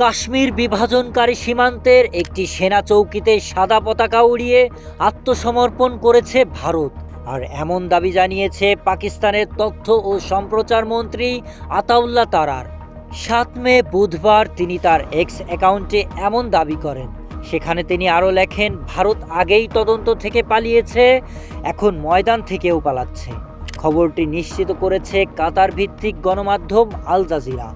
কাশ্মীর বিভাজনকারী সীমান্তের একটি সেনা চৌকিতে সাদা পতাকা উড়িয়ে আত্মসমর্পণ করেছে ভারত। আর এমন দাবি জানিয়েছে পাকিস্তানের তথ্য ও সম্প্রচার মন্ত্রী আতাউল্লাহ তারার। সাত মে বুধবার তিনি তার এক্স অ্যাকাউন্টে এমন দাবি করেন। সেখানে তিনি আরও লেখেন, ভারত আগেই তদন্ত থেকে পালিয়েছে, এখন ময়দান থেকেও পালাচ্ছে। খবরটি নিশ্চিত করেছে কাতার ভিত্তিক গণমাধ্যম আল জাজিরা।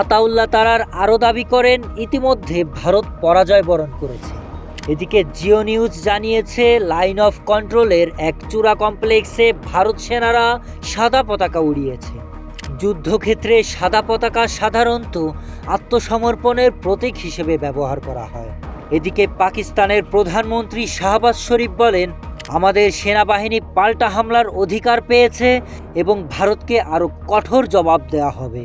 আতাউল্লাহ তারার আরও দাবি করেন, ইতিমধ্যে ভারত পরাজয় বরণ করেছে। এদিকে জিও নিউজ জানিয়েছে, লাইন অফ কন্ট্রোলের এক চূড়া কমপ্লেক্সে ভারত সেনারা সাদা পতাকা উড়িয়েছে। যুদ্ধক্ষেত্রে সাদা পতাকা সাধারণত আত্মসমর্পণের প্রতীক হিসেবে ব্যবহার করা হয়। এদিকে পাকিস্তানের প্রধানমন্ত্রী শাহবাজ শরীফ বলেন, আমাদের সেনাবাহিনী পাল্টা হামলার অধিকার পেয়েছে এবং ভারতকে আরও কঠোর জবাব দেওয়া হবে।